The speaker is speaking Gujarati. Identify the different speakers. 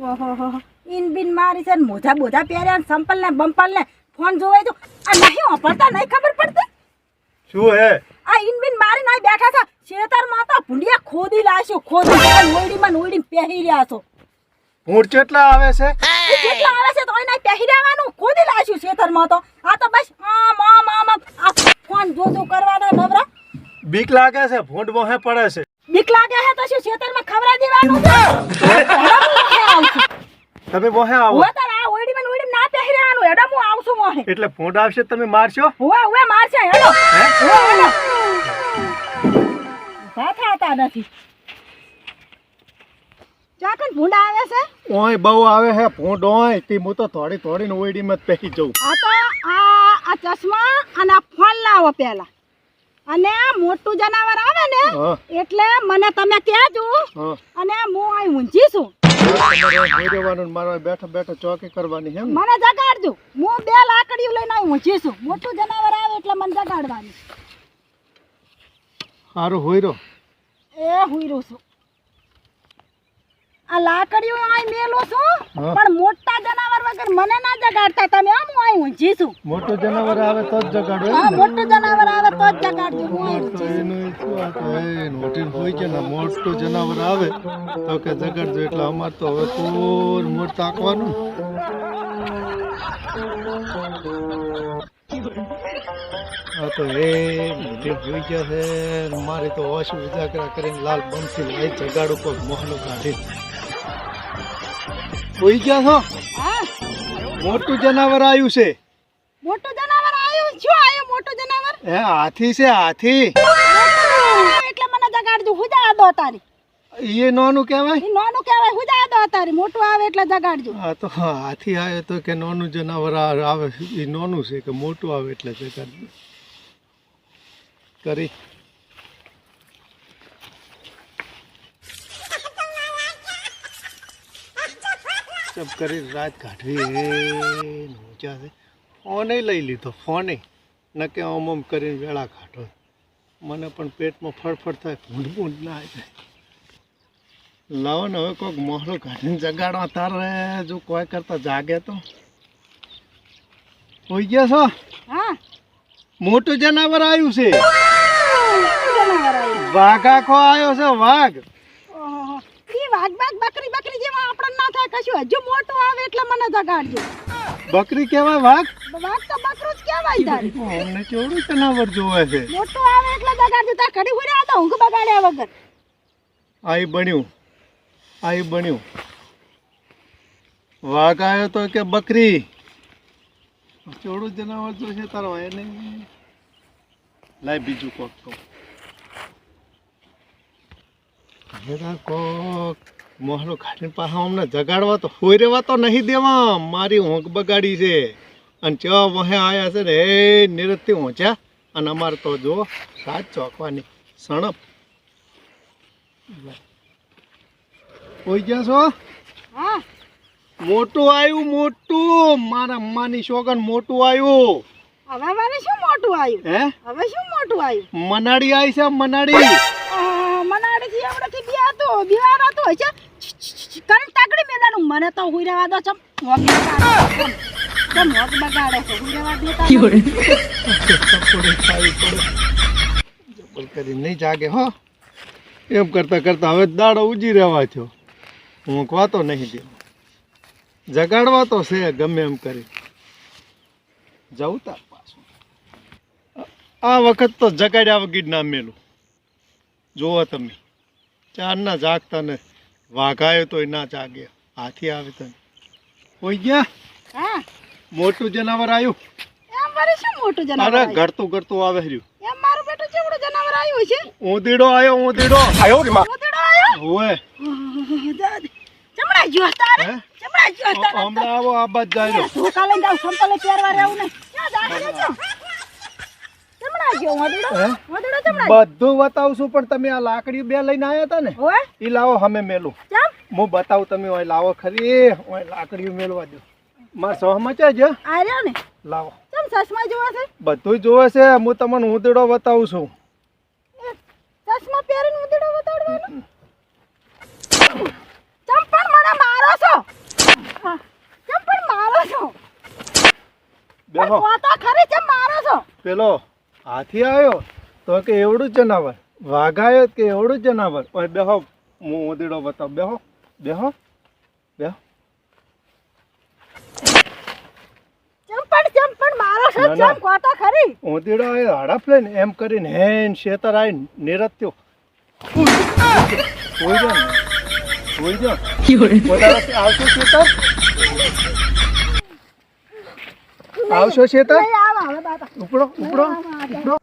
Speaker 1: ઓહો ઇન બિન મારી છે ને મોજા બોજા પહેર્યા ને સંપલ ને બંપલ ને ફોન જોવે તો આ નહીં વાપરતા નહીં ખબર પડતી?
Speaker 2: શું હે?
Speaker 1: આ ઇન બિન મારી નહીં બેઠા છે. શેતર માતા ભૂંડિયા ખોદી લાશો ખોદી નોયડીમાં નોયડી પહેરી રહ્યા છો.
Speaker 2: ભૂંડ કેટલા આવે છે?
Speaker 1: કેટલા આવે છે તો એને પહેરી રહેવાનું ખોદી લાશું શેતરમાં તો. આ તો બસ આમ આમ આમ આ ફોન જો જો કરવાના નવરા.
Speaker 2: બીક લાગે છે ભૂંડ મોહે પડે છે.
Speaker 1: બીક લાગે છે તો શું શેતરમાં ખવરા દેવાનું છે?
Speaker 2: તમે બોહે આવો.
Speaker 1: હું તાર આ ઓયડીમાં નોયડી ના પહેરી રહેવાનું એડા હું આવશું મોહે.
Speaker 2: એટલે ભૂંડ આવશે તમે મારશો?
Speaker 1: હુએ હુએ મારશે. હેલો
Speaker 2: હે?
Speaker 1: હુએ હેલો સાથા હતા નથી. ચાકન ભૂંડા આવે છે?
Speaker 2: ઓય બહુ આવે હે ભૂંડ ઓય. તે હું તો થોડી થોડીને ઓયડીમાં જ પહેરી જઉં.
Speaker 1: આ તો આ આ ચશ્મા અને આ ફોન લાવો પહેલા. અને આ મોટું જનાવર આવે ને એટલે મને તમે કહેજો. અને હું અહીં ઊંઝી છું.
Speaker 2: તમારે હોઈ રહેવાનું ને મારે બેઠો બેઠો ચોકી કરવાની હે
Speaker 1: મને જગાડજો. હું બે લાકડીઓ લઈને ઊંઝી છું મોટું જનાવર આવે એટલે મને જગાડવાની.
Speaker 2: સારું હોઈ
Speaker 1: એ હુઈરું છું. આ લાકડીઓ આય મેલો છો પણ મોટા જનાવર વગર મને ના જગાડતા. તમે આમ હું અહીં ઊંઝી છું
Speaker 2: મોટું જનાવર આવે તો જ જગાડો
Speaker 1: હા
Speaker 2: મોટો
Speaker 1: મોટું જનાવર આવે તો જ જગાડજો હું
Speaker 2: તો
Speaker 1: છું
Speaker 2: એનું શું આ તો એ નોટીન હોય કે ના મોટો જનાવર આવે તો કે જગાડજો એટલે અમારે તો હવે પૂર મોટ તાકવાનું? આ તો એ મોટી જોઈ ગયા છે મારે તો ઓછું ઉજાગરા કરીને લાલ બમથી લઈ જગાડું કોઈ મોહનું કાઢી હોઈ ગયા છો?
Speaker 1: હા.
Speaker 2: મોટું જનાવર આવ્યું છે.
Speaker 1: મોટું જનાવર આવ્યું? શું આવ્યું મોટું જનાવર?
Speaker 2: હે હાથી છે હાથી.
Speaker 1: એટલે મને જગાડજો હુજા દો તારી
Speaker 2: એ નોનું કહેવાય?
Speaker 1: નોનું કહેવાય. કહેવાય હુજા દો તારી મોટું આવે એટલે જગાડજો
Speaker 2: હા તો હાથી આવે તો કે નોનું જનાવર આવે એ નોનું છે કે મોટું આવે એટલે જગાડજો કરી. કરી કરી રાત કાઢવી. ઊંચા છે. ફોને લઈ લીધો ફોને નકે ઓમ ઓમ કરીને વેળા કાઢો. મને પણ પેટમાં ફળફળ થાય ભૂંડ ભૂંડ ના જાય લાવો ને હવે કોઈક મોહરો કાઢીને જગાડવા તારે. જો કોઈ કરતા જાગે તો. હોઈ ગયા છો?
Speaker 1: હા.
Speaker 2: મોટું જનાવર આવ્યું છે. વાઘ આખો આવ્યો. છે વાઘ.
Speaker 1: વાઘ વાઘ બકરી બકરી જેવા આપણને ના થાય કશું. હજુ મોટું આવે એટલે મને જગાડજો.
Speaker 2: બકરી કેવાય વાઘ?
Speaker 1: વાઘ તો બકરું જ કેવાય તારે.
Speaker 2: અમને કેવડું જનાવર જોવે છે?
Speaker 1: મોટું આવે એટલે જગાડજો. તાર ઘડી આ તો ઊંઘ બગાડ્યા વગર.
Speaker 2: આઈ બન્યું. આઈ બન્યું. વાઘ આવ્યો તો કે બકરી? ચોડું જનાવર જોશે તારો? એને લાય બીજું કોક કહું. જરા કોક મોહલો ખાઈને પાછા અમને જગાડવા તો હોઈ રહેવા તો નહીં દેવા. મારી ઊંઘ બગાડી છે. અને ચવા વહે આયા છે ને એ નિરતથી ઊંચ્યા અને અમારે તો જો સાત ચોકવાની સણપ ગયા છો? મોટું આવ્યું મોટું. મારા અમ્માની શોગન મોટું આવ્યું.
Speaker 1: હવે મને શું મોટું આવ્યું?
Speaker 2: હે?
Speaker 1: હવે શું મોટું આવ્યું?
Speaker 2: મનાડી આવી છે મનાડી
Speaker 1: આહ, મને બિયા તો બિવારા તો છે. કરી તાકડી મેલાનું મને તો હુઈ રહેવા દો ચમ મોગ બગાડે છે. ચમ. મોગ બગાડે છે હુઈ રહેવા દે
Speaker 2: જબર કરી નહીં જાગે હો. એમ કરતા કરતા હવે દાડો ઉજી રહેવા થયો. હું તો નહીં દે જગાડવા તો છે ગમે એમ કરી. જવું તાર પાછું. આ- આ વખત તો જગાડ્યા વગર ના મેલું. જુઓ તમે. ચારના જાગતા ને વાઘાયો તોય ના જાગે. હાથી આવે તને. કોઈ ગયા?
Speaker 1: હા.
Speaker 2: મોટું જનાવર આવ્યું
Speaker 1: એમ મારે શું મોટું જનાવર
Speaker 2: અરે
Speaker 1: આવ્યું?
Speaker 2: ઘડતું ઘડતું આવે રહ્યું
Speaker 1: એમ મારું બેટું ચેવડું જનાવર આવ્યું છે
Speaker 2: ઊંધીડો આવ્યો ઊંધીડો
Speaker 1: તારે? ચમડા તારે
Speaker 2: હમણાં આવો આ બાજ જાય
Speaker 1: ધોકા લઈને જાવ સંપલે પહેરવા રહેવું ને ક્યાં જાગે છે
Speaker 2: બધું બતાવશું પણ તમે આ લાકડી બે લઈને આવ્યા હતા ને એ લાવો અમે મેલું. હું બતાવું તમે ઓય લાવો ખરી ઓય લાકડીઓ મેલવા દો. માર સહમાં છે જ
Speaker 1: આર્યો ને?
Speaker 2: લાવો.
Speaker 1: કેમ ચશ્મા જોવા છે?
Speaker 2: બધું જોવે છે હું તમને ઊંધીડો બતાવું છું.
Speaker 1: ચશ્મા પહેરીને ઉદડો બતાડવાનો? ચમ મને મારો છો? ચંપણ મારો છો?
Speaker 2: બેહો.
Speaker 1: પણ તો ખરી કેમ મારો છો?
Speaker 2: પેલો હાથી આવ્યો તો કે એવડું જ જનાવર. વાઘ આવ્યો કે એવડું જ જનાવર. ઓય બેહો. હું ઉંદીડો બતાવ. બેહો. બેહો. બેહો.
Speaker 1: કેમ પણ કેમ પણ મારો છો
Speaker 2: ના, ના.
Speaker 1: કેમ કહો તો ખરી.
Speaker 2: ઉંદીડો આવ્યો હડપ લઈને એમ કરીને હેન શેતર આવીને નિરત્યો. હોઈ જા ને. હોઈ જા વધારાથી આવશો શેતર? આવશો શેતર?
Speaker 1: નહીં આવો હવે બાપા
Speaker 2: ઉપડો ઉપડો. ઉપડો